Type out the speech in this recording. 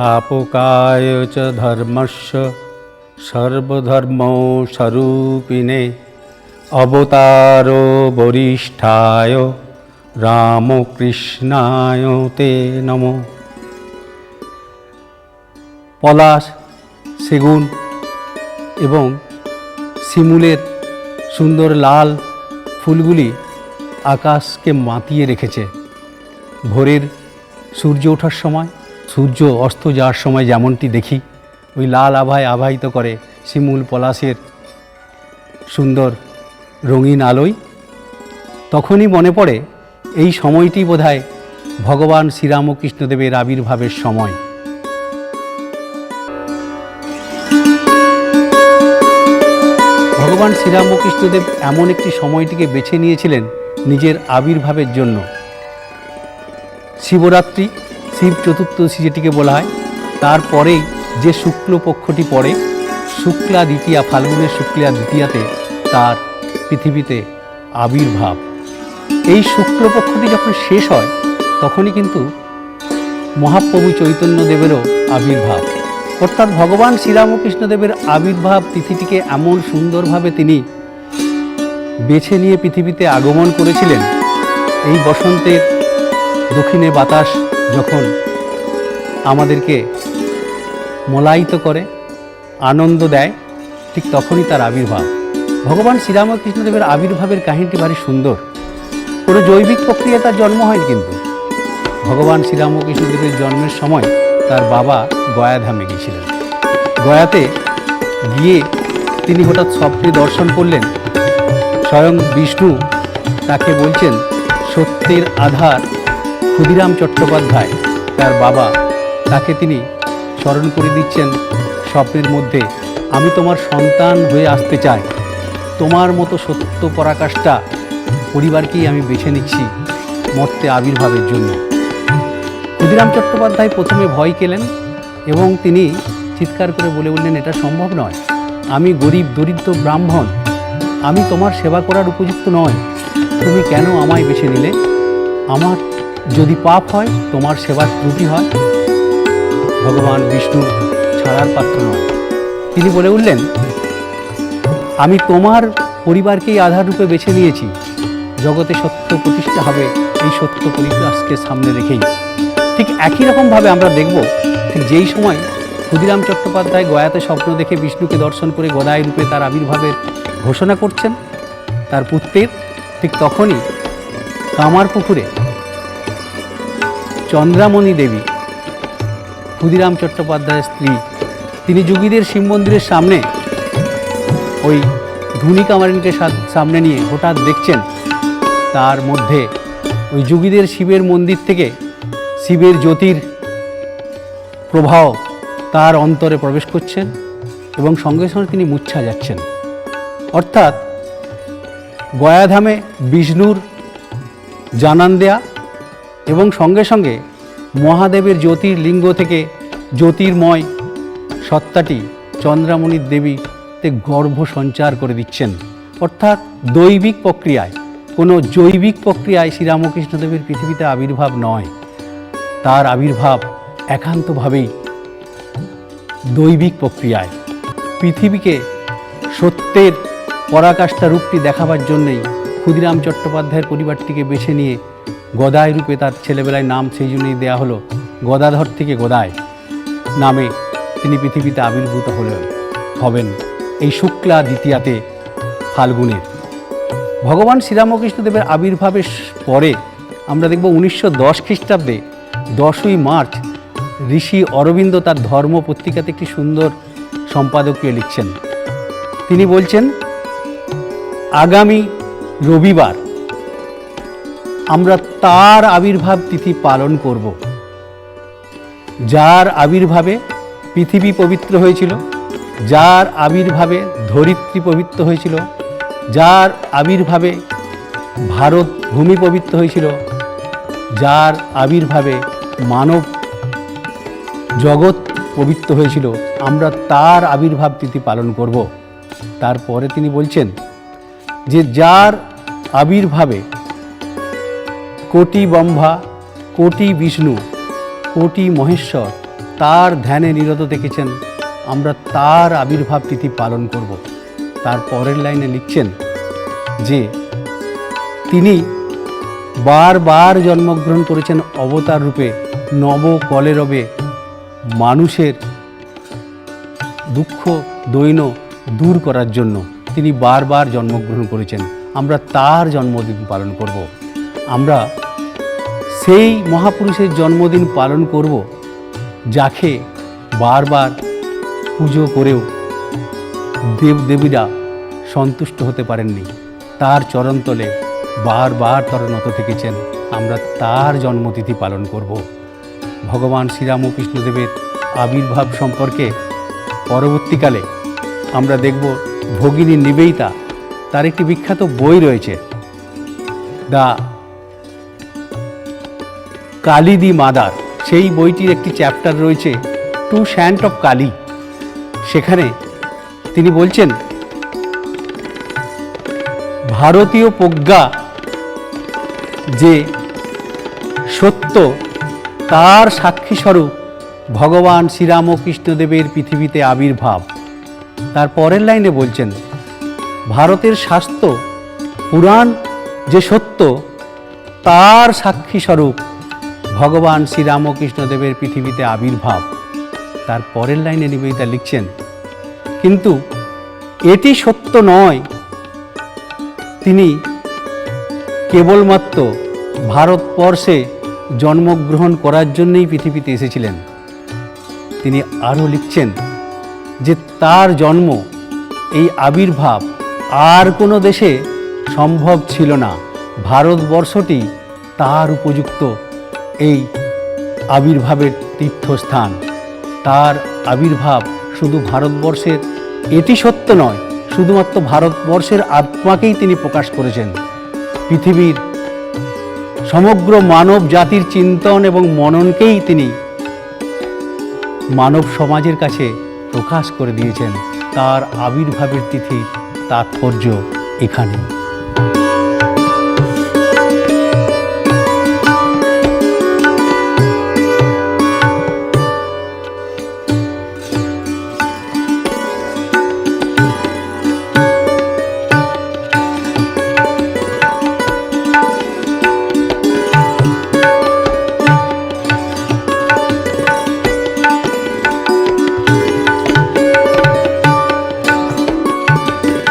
संस्थापकाय च धर्मस्य सर्वधर्मस्वरूपिणे अवतारो वरिष्ठाय রামকৃষ্ণায় তে নম পলাশ সেগুন এবং শিমুলের সুন্দর লাল ফুলগুলি আকাশকে মাতিয়ে রেখেছে ভোরের সূর্য ওঠার সময় সূর্য অস্ত যাওয়ার সময় যেমনটি দেখি, ওই লাল আভায় আবাহিত করে শিমুল পলাশের সুন্দর রঙিন আলোয়। তখনই মনে পড়ে, এই সময়টি বোধহয় ভগবান শ্রীরামকৃষ্ণদেবের আবির্ভাবের সময়। ভগবান শ্রীরামকৃষ্ণদেব এমন একটি সময়টিকে বেছে নিয়েছিলেন নিজের আবির্ভাবের জন্য। শিবরাত্রি শিব চতুর্দশী যেটিকে বলা হয়। তারপরেই যে শুক্লপক্ষটি পড়ে শুক্লা দ্বিতীয়া ফাল্গুনের শুক্লা দ্বিতীয়াতে তার পৃথিবীতে আবির্ভাব। এই শুক্লপক্ষটি যখন শেষ হয়, তখনই কিন্তু মহাপ্রভু চৈতন্যদেবেরও আবির্ভাব। অর্থাৎ ভগবান শ্রীরামকৃষ্ণদেবের আবির্ভাব তিথিটিকে এমন সুন্দরভাবে তিনি বেছে নিয়ে পৃথিবীতে আগমন করেছিলেন। এই বসন্তের দক্ষিণে বাতাস যখন আমাদেরকে মলায়িত করে, আনন্দ দেয়, ঠিক তখনই তার আবির্ভাব। ভগবান শ্রীরামকৃষ্ণদেবের আবির্ভাবের কাহিনীটি ভারী সুন্দর। কোনো জৈবিক প্রক্রিয়ায় তার জন্ম হয়নি কিন্তু। ভগবান শ্রীরামকৃষ্ণদেবের জন্মের সময় তার বাবা গয়াধামে গিয়েছিলেন। গয়াতে গিয়ে তিনি হঠাৎ স্বপ্নে দর্শন করলেন। স্বয়ং বিষ্ণু তাকে বলছেন, সত্যের আধার ক্ষুদিরাম চট্টোপাধ্যায়, তার বাবা, তাকে তিনি স্মরণ করে দিচ্ছেন স্বপ্নের মধ্যে, আমি তোমার সন্তান হয়ে আসতে চাই। তোমার মতো সত্য পরাকাষ্ঠা পরিবারকেই আমি বেছে নিচ্ছি মর্তে আবির্ভাবের জন্য। ক্ষুদিরাম চট্টোপাধ্যায় প্রথমে ভয় কেলেন এবং তিনি চিৎকার করে বলে বললেন এটা সম্ভব নয়। আমি গরিব, দরিদ্র ব্রাহ্মণ। আমি তোমার সেবা করার উপযুক্ত নয়। তুমি কেন আমায় বেছে নিলে? আমার যদি পাপ হয়, তোমার সেবার ত্রুটি হয়। ভগবান বিষ্ণু ছাড়ার পাত্র নয় তিনি বলে উঠলেন, আমি তোমার পরিবারকেই আধার রূপে বেছে নিয়েছি। জগতে সত্য প্রতিষ্ঠা হবে, এই সত্য পরিবেশকে সামনে রেখেই। ঠিক একই রকমভাবে আমরা দেখব, ঠিক যেই সময় ক্ষুদিরাম চট্টোপাধ্যায় গয়াতে স্বপ্ন দেখে বিষ্ণুকে দর্শন করে গদায় রূপে তার আবির্ভাবের ঘোষণা করছেন, তার পুত্রের, ঠিক তখনই কামার পুকুরে চন্দ্রামণি দেবী। ক্ষুদিরাম চট্টোপাধ্যায়ের স্ত্রী। তিনি যুগীদের শিব মন্দিরের সামনে ওই ধুনি কামারিনকে সামনে নিয়ে হঠাৎ দেখছেন। তার মধ্যে ওই যুগীদের শিবের মন্দির থেকে শিবের জ্যোতির প্রভাব তার অন্তরে প্রবেশ করছেন এবং সঙ্গে সঙ্গে তিনি মুচ্ছা যাচ্ছেন। অর্থাৎ গয়াধামে বিষ্ণুর জানান দেয়া এবং সঙ্গে সঙ্গে মহাদেবের জ্যোতির্লিঙ্গ থেকে জ্যোতির্ময় সত্তাটি চন্দ্রামণির দেবীতে গর্ভ সঞ্চার করে দিচ্ছেন। অর্থাৎ দৈবিক প্রক্রিয়ায়, কোনো জৈবিক প্রক্রিয়ায় শ্রীরামকৃষ্ণদেবের পৃথিবীতে আবির্ভাব নয়। তার আবির্ভাব একান্তভাবেই দৈবিক প্রক্রিয়ায়। পৃথিবীকে সত্যের পরাকাষ্ঠা রূপটি দেখাবার জন্যই ক্ষুদিরাম চট্টোপাধ্যায়ের পরিবারটিকে বেছে নিয়ে গদায় রূপে তার ছেলেবেলায় নাম সেই জন্যই দেওয়া হলো গদাধর থেকে গদায় নামে তিনি পৃথিবীতে আবির্ভূত হলেন, হবেন এই শুক্লা দ্বিতীয়াতে ফাল্গুনের। ভগবান শ্রীরামকৃষ্ণদেবের আবির্ভাবের পরে আমরা দেখব উনিশশো দশ খ্রিস্টাব্দে দশই মার্চ ঋষি অরবিন্দ তার ধর্ম পত্রিকাতে একটি সুন্দর সম্পাদকীয় লিখছেন। তিনি বলছেন, আগামী রবিবার আমরা তার আবির্ভাব তিথি পালন করব। যার আবির্ভাবে পৃথিবী পবিত্র হয়েছিল, যার আবির্ভাবে ধরিত্রী পবিত্র হয়েছিল, যার আবির্ভাবে ভারত ভূমি পবিত্র হয়েছিল, যার আবির্ভাবে মানব জগৎ পবিত্র হয়েছিল, আমরা তার আবির্ভাব তিথি পালন করব। তারপরে তিনি বলছেন যে যার আবির্ভাবে কোটি ব্রহ্মা, কোটি বিষ্ণু, কোটি মহেশ্বর তার ধ্যানে নিরত দেখেছেন। আমরা তার আবির্ভাব তিথি পালন করব। তার পরের লাইনে লিখছেন যে, তিনি বারবার জন্মগ্রহণ করেছেন অবতার রূপে নব কলেরবে মানুষের দুঃখ, দৈন দূর করার জন্য তিনি বারবার জন্মগ্রহণ করেছেন। আমরা তার জন্মদিন পালন করব। আমরা সেই মহাপুরুষের জন্মদিন পালন করব, যাকে বারবার পুজো করেও দেবদেবীরা সন্তুষ্ট হতে পারেননি। তার চরণতলে বারবার তারা নত থেকেছেন। আমরা তার জন্মতিথি পালন করব। ভগবান শ্রীরামকৃষ্ণদেবের আবির্ভাব সম্পর্কে পরবর্তীকালে আমরা দেখব ভগিনী নিবেদিতা। তার একটি বিখ্যাত বই রয়েছে, দ্য কালী দি মাদার। সেই বইটির একটি চ্যাপ্টার রয়েছে, টু শ্যান্ট অফ কালি। সেখানে তিনি বলছেন, ভারতীয় প্রজ্ঞা যে সত্য, তার সাক্ষীস্বরূপ ভগবান শ্রীরামকৃষ্ণদেবের পৃথিবীতে আবির্ভাব। তার পরের লাইনে বলছেন, ভারতের শাস্ত্র, পুরাণ যে সত্য, তার সাক্ষীস্বরূপ ভগবান শ্রীরামকৃষ্ণদেবের পৃথিবীতে আবির্ভাব। তার পরের লাইনে নিবেদিতা লিখছেন, কিন্তু এটি সত্য নয়। তিনি কেবলমাত্র ভারতবর্ষে জন্মগ্রহণ করার জন্যই পৃথিবীতে এসেছিলেন। তিনি আরও লিখছেন যে তার জন্ম, এই আবির্ভাব আর কোনো দেশে সম্ভব ছিল না। ভারতবর্ষটি তার উপযুক্ত। এই আবির্ভাবের তীর্থস্থান। তার আবির্ভাব শুধু ভারতবর্ষের, এটি সত্য নয়, শুধুমাত্র ভারতবর্ষের আত্মাকেই তিনি প্রকাশ করেছেন। পৃথিবীর সমগ্র মানব জাতির চিন্তন এবং মননকেই তিনি মানব সমাজের কাছে প্রকাশ করে দিয়েছেন। তার আবির্ভাবের তিথির তাৎপর্য এখানে।